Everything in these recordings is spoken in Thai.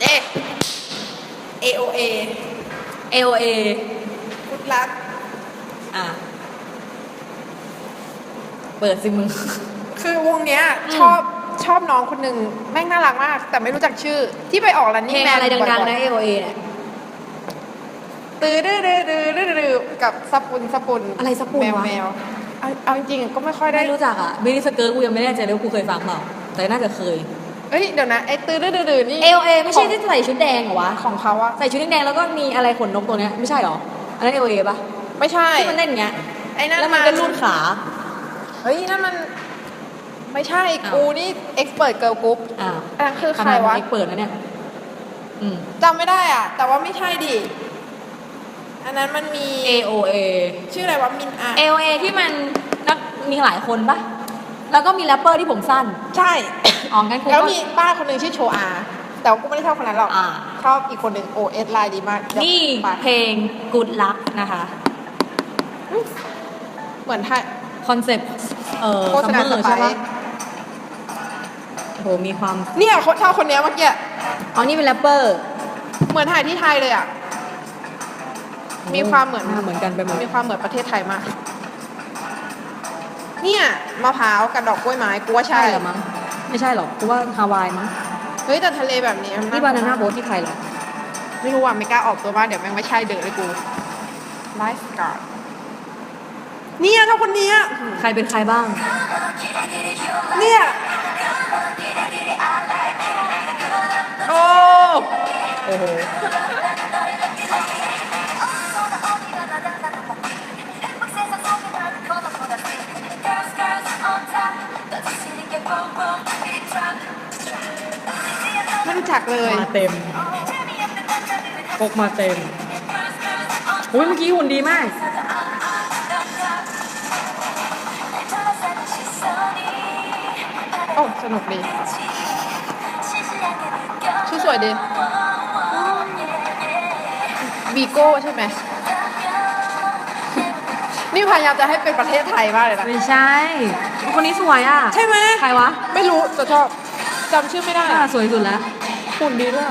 เอ๊ะ AOA AOA กุดลักอะ เปิดสิมึง คือวงเนี้ยอืมชอบชอบน้องคนหนึ่งแม่งน่ารักมาก แต่ไม่รู้จักชื่อ ที่ไปออกรันเพนี่ลงแมนอะไรดังๆนะ AOA เนี่ยตื้อดื้อดื้อดื้อดื้อดื้อกับสปุนสปุนอะไรสปุนแมววะ แมวเอาเอาจริงๆก็ไม่ค่อยได้ ไม่รู้จักอะบิลลี่สเกิร์ตกูยังไม่แน่ใจเลยว่ากูเคยฟังเปล่า แต่น่าจะเคย เอ้ยเดี๋ยวนะไอ้ตื้อดื้อดื้อดื้อนี่ AOA ไม่ใช่ของที่ใส่ชุดแดงเหรอวะ ของเขาอะใส่ชุดแดงๆแล้วก็มีอะไรขนนกตัวเนี้ยไม่ใช่เหรอ อันนั้น AOA ปะไม่ใช่ที่มันเล่นอย่างเงี้ยไอ้นั่นแล้วมันก็รูดขา เฮ้ยนั่นมันไม่ใช่อ้าวกูนี่เอ็กซ์เปิดเกิร์ลกรุ๊ปอ้าวอันนั้นคือขใครนาดวะเอ็กเปิดนะเนี่ยอืมจำไม่ได้อะ แต่ว่าไม่ใช่ดิอันนั้นมันมี AOA ชื่ออะไรวะมินอา AOA ที่มันนักมีหลายคนปะ แล้วก็มีแรปเปอร์ที่ผมสั้น ใช่ อ๋องั้นกูแล้วก็ มีป้าคนหนึ่งชื่อโชอา แต่ว่ากูไม่ได้ชอบคนนั้นหรอกอ่า ชอบอีกคนหนึ่งโอเอสไลน์ดีมากเดี๋ยวนี่ไปเพลง Good Luck นะคะ เหมือนไทย คอนเซปต์เอ่อโฆษซัมณาเมอสร์ไปใช่ปะซ์โอ้โหมีความ เนี่ยคนชอบคนเนี้ยเมื่อกี้อ๋อ นี่เป็นแรปเปอร์เหมือนถ่ายที่ไทยเลยอะ มีความเหมือนเหมือนกันไปหมด มีความเหมือนประเทศไทยมาก เนี่ยมะพร้าวกับดอกกล้วยไม้กูว่าใช่ใช่เหรอมั้งไม่ใช่หรอกกูว่าฮาวายมั้งเฮ้ยแต่ทะเลแบบนี้นี่บานาน่าโบ๊ทที่ไทยเหรอไม่รู้อะไม่กล้าออกตัวบ้านเดี๋ยวแม่งไม่ใช่เดอเลยกูไลฟ์การ์ดเนี่ยชอบคนเนี้ยใครเป็นใครบ้าง เนี่ยโอ้โอ้โห ไม่รู้จักเลยมาเต็มปกมาเต็มอุ้ยเมื่อกี้หุ่นดีมาก โอ้ สนุกดี ชื่อสวยดีบีโก้ใช่ไหม นี่พยายามจะให้เป็นประเทศไทยมากเลยนะ ไม่ใช่ คนนี้สวยอะ ใช่ไหมใครวะไม่รู้แต่ชอบจำชื่อไม่ได้อ่าอะสวยสุดแล้ว หุ่นดีด้วย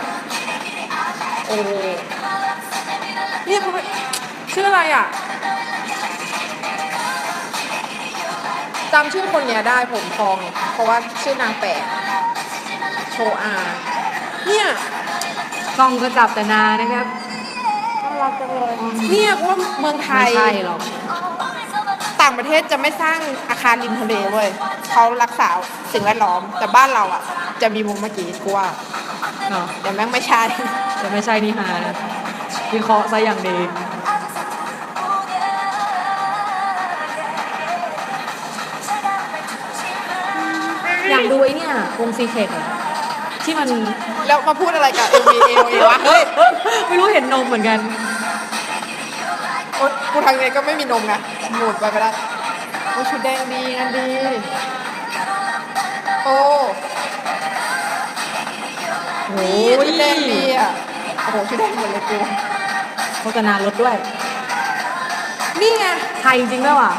โอ้เนี่ยเขาเป็นชื่ออะไรอะจำชื่อคนเนี้ยได้ผมทอง เพราะว่าชื่อนางแปะโชอาเนี่ย กล้องก็จับแต่นานะครับ น่ารักจังเลย เนี่ยกูว่าเมืองไทไม่ยใช่หรอกต่างประเทศจะไม่สร้างอาคารริมทะเลเว้ยเขารักษาสิ่งแวดล้อม แต่บ้านเราอะ จะมีวงเมื่อกี้กูว่าเนาะแต่แม่งไม่ใช่ แต่ไม่ใช่นี่ฮานะวิเคราะห์ซะอย่างดีอยากดูไอ้เนี่ยวงซีเคทที่มันแล้วมาพูดอะไรกับ M V A O A วะ เฮ้ย ไม่รู้เห็นนมเหมือนกันโอ๊ย กูทางนี้ก็ไม่มีนมนะหมุดไปไปแล้วโอ้ชุดแดงดีงานดี โอ้โอ้นี่ยชุดแดงดีอะโอ้โหชุดแดงหมดเลยกูโฆษณารถด้วย นี่ไงไทยจริงๆด้วยว่ะ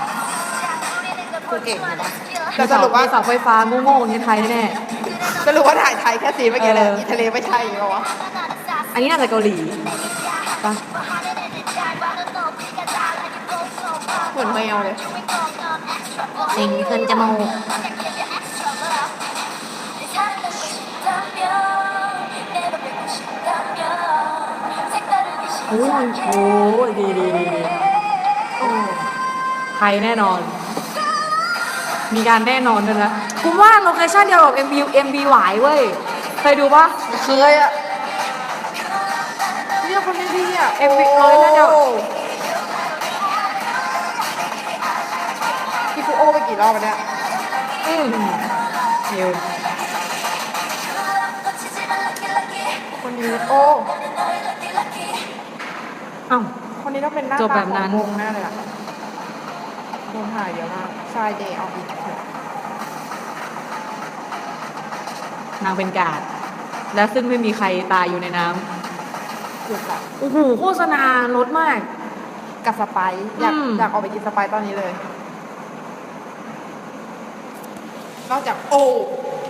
กูเก่งเลยนะมีแต่สเสารุปว่ามีเสาไฟฟ้าโง่ๆอย่างนี้ไทยแน่สรุปว่าถ่ายไทยแค่สีเมื่อกี้แหละเอออีทะเลไม่ใช่เหรอวะๆอันนี้น่าจะเกาหลีปะ มือนแมวเลยสิงขึ้นจมูกโอ้ยโอ้ยดีดีดีไทยแน่นอน มีการแน่นอนด้วยนะคุณว่าโลเคชั่นเดียวกับ MV MV หวายเว้ย เคยดูปะเคยอะเนี่ยคนนี้ดีอะเอ็มวีเอ้ยแล้วเดี๋ยว รอบแล้วเนี่ยอืมเร็วคนนี้โอ้เอ้าคนนี้ต้องเป็นหน้าจบตาแบบขนั้อนงวงแน่เลยอะวงถ่ายเยอะมาก Friday of it นางเป็นกาดและซึ่งไม่มีใครตายอยู่ในน้ถูกอะำโอ้โหโฆษณารถมาก กับสไปซ์อยากอืม อยากออกไปกินสไปซ์ตอนนี้เลย นอกจากโอ้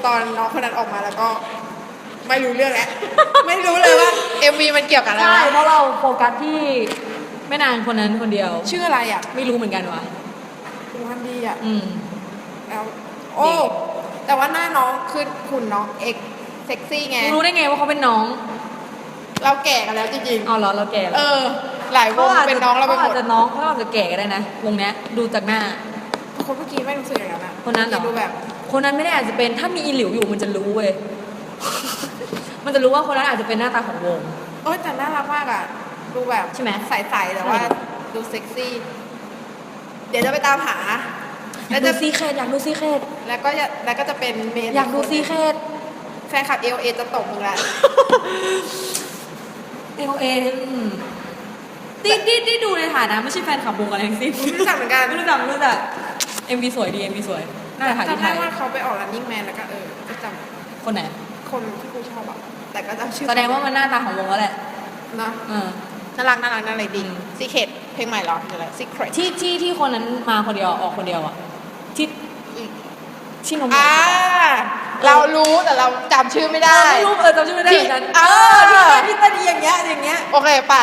ตอนน้องคนนั้นออกมาแล้วก็ ไม่รู้เรื่องแล้ว ไม่รู้เลยว่า MV มันเกี่ยวกับอะไรใช่วะเพราะเราโฟกัสที่แม่นางคนนั้นคนเดียว ชื่ออะไรอะไม่รู้เหมือนกันวะคุณวันดีอะอืมแล้วโอ้ แต่ว่าหน้าน้องคือหุ่นน้องเอกเซ็กซี่ไงรู้ได้ไงว่าเขาเป็นน้อง เราแก่กันแล้วจริงเอาเหรอเราแก่ๆแล้เอวอหลายวงอาจจะเป็นน้องเราไปหมอาดจจะน้องเขาอาจจะแก่ก็ได้นะวงเนี้ยดูจากหน้าคนเมื่อกี้ไม่รู้สึกอย่างนั้นอะคนนั้นเหรอดูแบบ คนนั้นไม่ได้อาจจะเป็นถ้ามีอีหลิวอยู่มันจะรู้เว้ย มันจะรู้ว่าคนนั้นอาจจะเป็นหน้าตาของวงเอ้ยแต่น่ารักมากอะ ดูแบบใช่ไหมใสๆแต่ว่าใช่ดูเซ็กซี่ เดี๋ยวจะไปตามหา อยาแล้กวดูจะซีเคดอยากดูซีเคดแล้วก็จะแล้วก็จะเป็นเมนอยากดูซีเคด แฟนคลับเอลเอจะตกมึงละ เอลเอ็นที่ที่ที่ดูในฐานะ ไม่ใช่แฟนขับวงอะไรทั้งสิ้นไม่รู้จักเหมือนกัน ไม่รู้จักไม่รู้จักเอ็มวีสวยดีเอ็มวีสวย น่าจะถ่ายที่จำไทได้ย ว่าเขาไปออก running man แล้วก็เออก็จคนไหนำคนที่กูชอบอะแต่ก็จำชื่อแสดงว่ามันหน้าตาของวงแล้วแหละเนอะเออ น่ารักน่ารักน่ารักดีอืม ซีเคทเพลงใหม่เหรอหรืออะไรซีเครทที่ที่ที่คนนั้นมาคนเดียวออกคนเดียวอะที่ที่นมอ่าเรารู้แต่เราจำชื่อไม่ได้ ไม่รู้เออจำชื่อไม่ได้เหมือนกันที่เออที่อ่าที่ตาดีอย่างเงี้ยอย่างเงี้ย โอเค ไป